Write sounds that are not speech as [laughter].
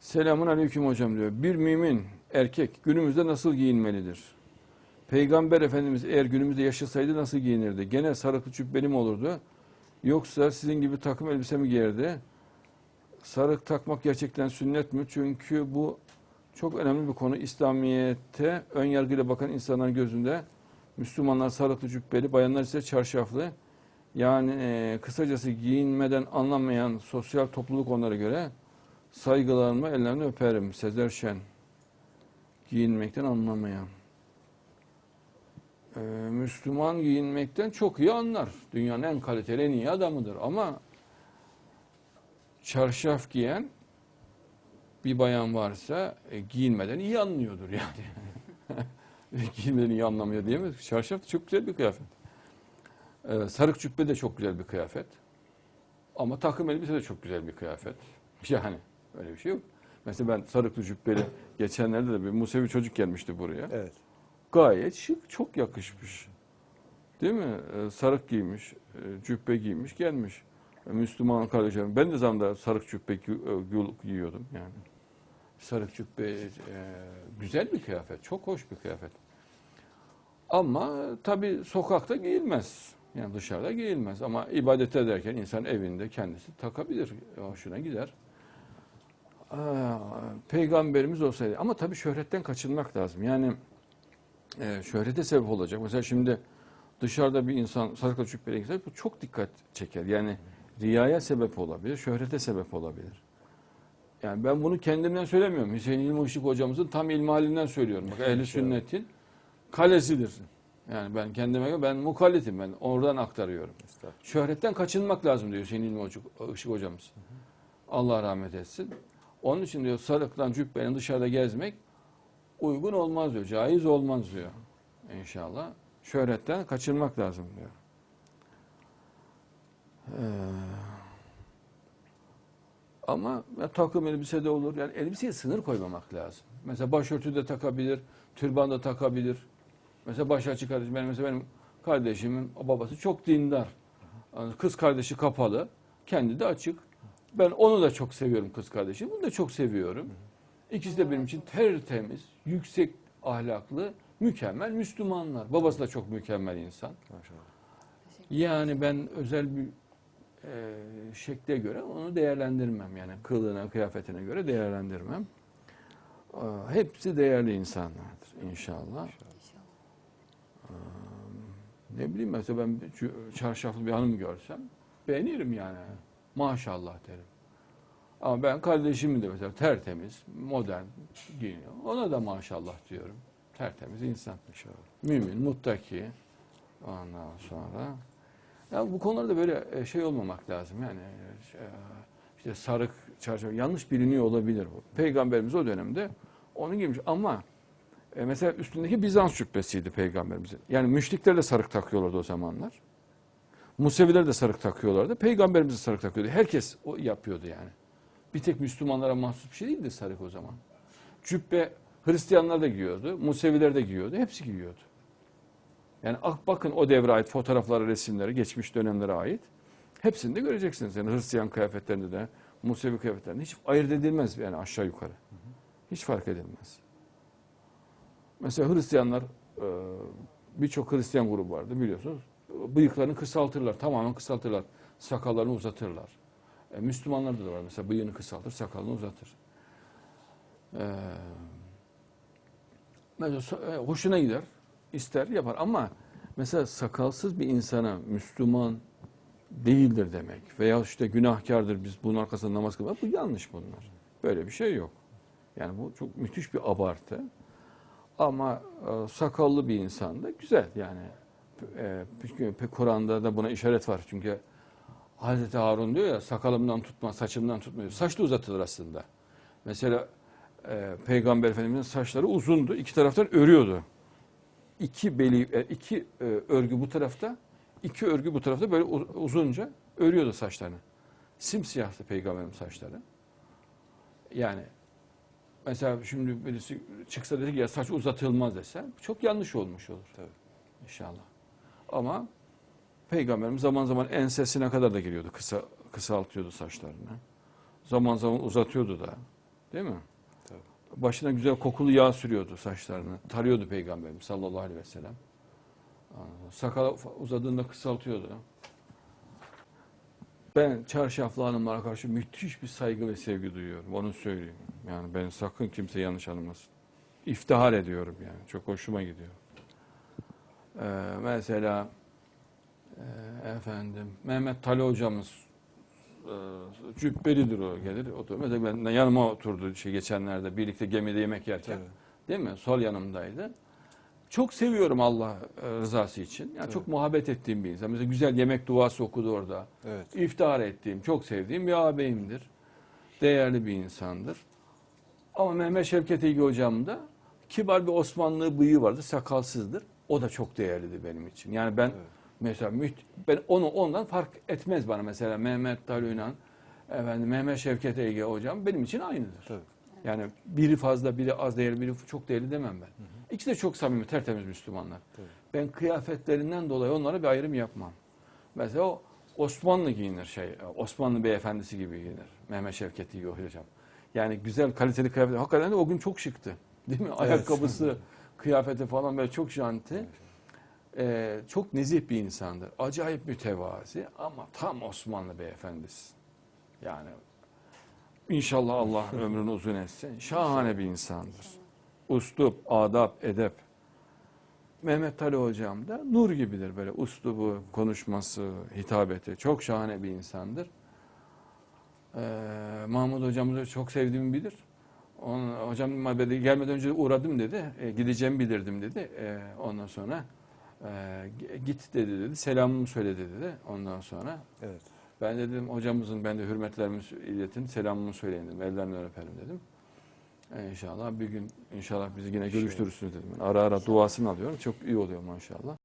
Selamun aleyküm hocam diyor. Bir mümin erkek günümüzde nasıl giyinmelidir? Peygamber Efendimiz eğer günümüzde yaşasaydı nasıl giyinirdi? Gene sarıklı cübbeli mi olurdu? Yoksa sizin gibi takım elbise mi giyerdi? Sarık takmak gerçekten sünnet mi? Çünkü bu çok önemli bir konu. İslamiyet'te ön yargıyla bakan insanların gözünde Müslümanlar sarıklı cübbeli, bayanlar ise çarşaflı. Yani e, kısacası giyinmeden anlamayan sosyal topluluk onlara göre saygılarımı ellerini öperim. Sezer Şen. Giyinmekten anlamayan. Ee, Müslüman giyinmekten çok iyi anlar. Dünyanın en kaliteli, en iyi adamıdır. Ama çarşaf giyen bir bayan varsa e, giyinmeden iyi anlıyordur yani. [laughs] giyinmeden iyi anlamıyor mi? Çarşaf da çok güzel bir kıyafet. Ee, sarık cübbe de çok güzel bir kıyafet. Ama takım elbise de çok güzel bir kıyafet. [laughs] Yani öyle bir şey yok. Mesela ben sarıklı cübbeli geçenlerde de bir Musevi çocuk gelmişti buraya. Evet. Gayet şık, çok yakışmış. Değil mi? Ee, sarık giymiş, e, cübbe giymiş, gelmiş. E, Müslüman kardeşlerim. Ben de zamanda sarık cübbe e, giyiyordum yani. Sarık cübbe e, güzel bir kıyafet, çok hoş bir kıyafet. Ama tabii sokakta giyilmez. Yani dışarıda giyilmez. Ama ibadet ederken insan evinde kendisi takabilir. Hoşuna gider. Peygamberimiz olsaydı. Ama tabii şöhretten kaçınmak lazım. Yani e, şöhrete sebep olacak. Mesela şimdi dışarıda bir insan sarıkla cübbeyle gitse bu çok dikkat çeker. Yani riyaya sebep olabilir, şöhrete sebep olabilir. Yani ben bunu kendimden söylemiyorum. Hüseyin İlmi Işık hocamızın tam ilmihalinden söylüyorum. Bak ehli sünnetin kalesidir. Yani ben kendime göre ben mukallitim ben oradan aktarıyorum. Şöhretten kaçınmak lazım diyor Hüseyin İlmi Işık, Işık hocamız. Allah rahmet etsin. Onun için diyor sarıktan cübbenin dışarıda gezmek uygun olmaz diyor. Caiz olmaz diyor. İnşallah. Şöhretten kaçınmak lazım diyor. Ee, ama takım elbise de olur. Yani elbiseye sınır koymamak lazım. Mesela başörtü de takabilir, türban da takabilir. Mesela başörtü kardeşim, benim mesela benim kardeşimin babası çok dindar. Kız kardeşi kapalı, kendi de açık. Ben onu da çok seviyorum kız kardeşim. Bunu da çok seviyorum. İkisi de benim için tertemiz, yüksek ahlaklı, mükemmel Müslümanlar. Babası da çok mükemmel insan. Maşallah. Yani ben özel bir e, şekle göre onu değerlendirmem. Yani kılığına, kıyafetine göre değerlendirmem. E, hepsi değerli insanlardır inşallah. E, ne bileyim mesela ben çarşaflı bir hanım görsem beğenirim yani. Maşallah derim. Ama ben kardeşimi de mesela tertemiz, modern giyiniyor. Ona da maşallah diyorum. Tertemiz insan. İnşallah. Mümin, muttaki. Ondan sonra ya bu konularda böyle e, şey olmamak lazım. Yani e, işte sarık çarşaf yanlış biliniyor olabilir bu. Peygamberimiz o dönemde onu giymiş ama e, mesela üstündeki Bizans cübbesiydi peygamberimizin. Yani müşrikler de sarık takıyorlardı o zamanlar. Museviler de sarık takıyorlardı. Peygamberimiz de sarık takıyordu. Herkes o yapıyordu yani. Bir tek Müslümanlara mahsus bir şey değildi sarık o zaman. Cübbe Hristiyanlar da giyiyordu, Museviler de giyiyordu, hepsi giyiyordu. Yani ak- bakın o devre ait fotoğraflara, resimlere, geçmiş dönemlere ait. Hepsini de göreceksiniz. Yani Hristiyan kıyafetlerinde de, Musevi kıyafetlerinde hiç ayırt edilmez yani aşağı yukarı. Hiç fark edilmez. Mesela Hristiyanlar, birçok Hristiyan grubu vardı biliyorsunuz. Bıyıklarını kısaltırlar, tamamen kısaltırlar. Sakallarını uzatırlar. E, Müslümanlarda da var mesela bıyığını kısaltır, sakalını uzatır. E, e, hoşuna gider, ister yapar ama mesela sakalsız bir insana Müslüman değildir demek veya işte günahkardır biz bunun arkasında namaz kılmak bu yanlış bunlar. Böyle bir şey yok. Yani bu çok müthiş bir abartı. Ama e, sakallı bir insan da güzel yani. E, Kur'an'da da buna işaret var. Çünkü Hazreti Harun diyor ya sakalımdan tutma, saçımdan tutma diyor. Saç da uzatılır aslında. Mesela e, Peygamber Efendimiz'in saçları uzundu. iki taraftan örüyordu. İki beli, e, iki e, örgü bu tarafta, iki örgü bu tarafta böyle uzunca örüyordu saçlarını. Simsiyahtı Peygamberin saçları. Yani mesela şimdi birisi çıksa dedi ki ya saç uzatılmaz dese çok yanlış olmuş olur. Tabii. İnşallah. Ama Peygamberimiz zaman zaman ensesine kadar da geliyordu. Kısa kısaltıyordu saçlarını. Zaman zaman uzatıyordu da. Değil mi? Tabii. Başına güzel kokulu yağ sürüyordu saçlarını. Tarıyordu Peygamberimiz sallallahu aleyhi ve sellem. Sakal uzadığında kısaltıyordu. Ben çarşaflı hanımlara karşı müthiş bir saygı ve sevgi duyuyorum. Onu söyleyeyim. Yani ben sakın kimse yanlış anlamasın. İftihar ediyorum yani. Çok hoşuma gidiyor. Ee, mesela e, efendim Mehmet Tali hocamız e, cübbelidir o gelir. Otur. Mesela ben yanıma oturdu şey geçenlerde birlikte gemide yemek yerken. Tabii. Değil mi? Sol yanımdaydı. Çok seviyorum Allah e, rızası için. Yani Tabii. çok muhabbet ettiğim bir insan. Mesela güzel yemek duası okudu orada. Evet. İftihar ettiğim, çok sevdiğim bir ağabeyimdir. Değerli bir insandır. Ama Mehmet Şevket İlgi hocam da kibar bir Osmanlı bıyığı vardı, sakalsızdır. O da çok değerlidir benim için. Yani ben Evet. mesela ben onu ondan fark etmez bana mesela Mehmet Talünan, efendim Mehmet Şevket Ege hocam benim için aynıdır. Tabii. Yani biri fazla, biri az değerli, biri çok değerli demem ben. İkisi de çok samimi, tertemiz Müslümanlar. Tabii. Ben kıyafetlerinden dolayı onlara bir ayrım yapmam. Mesela o Osmanlı giyinir şey, Osmanlı beyefendisi gibi giyinir. Mehmet Şevket İyi hocam. Yani güzel, kaliteli kıyafet. Hakikaten de o gün çok şıktı. Değil mi? Ayakkabısı, [laughs] kıyafeti falan böyle çok janti. Ee, çok nezih bir insandır. Acayip mütevazi ama tam Osmanlı beyefendisi. Yani inşallah Allah [laughs] ömrünü uzun etsin. Şahane bir insandır. Uslup, adap, edep. Mehmet Tali hocam da nur gibidir böyle uslubu, konuşması, hitabeti. Çok şahane bir insandır. Ee, Mahmut hocamızı çok sevdiğimi bilir. Onun, hocam mabede gelmeden önce uğradım dedi. E, gideceğimi bilirdim dedi. E, ondan sonra e, git dedi dedi. Selamımı söyledi dedi. Ondan sonra Evet. ben de dedim hocamızın ben de hürmetlerimi iletin, selamımı söyleyin dedim. Ellerinden öperim dedim. E, inşallah bir gün inşallah bizi yine görüştürürsünüz dedim. Ara ara duasını alıyorum. Çok iyi oluyor maşallah.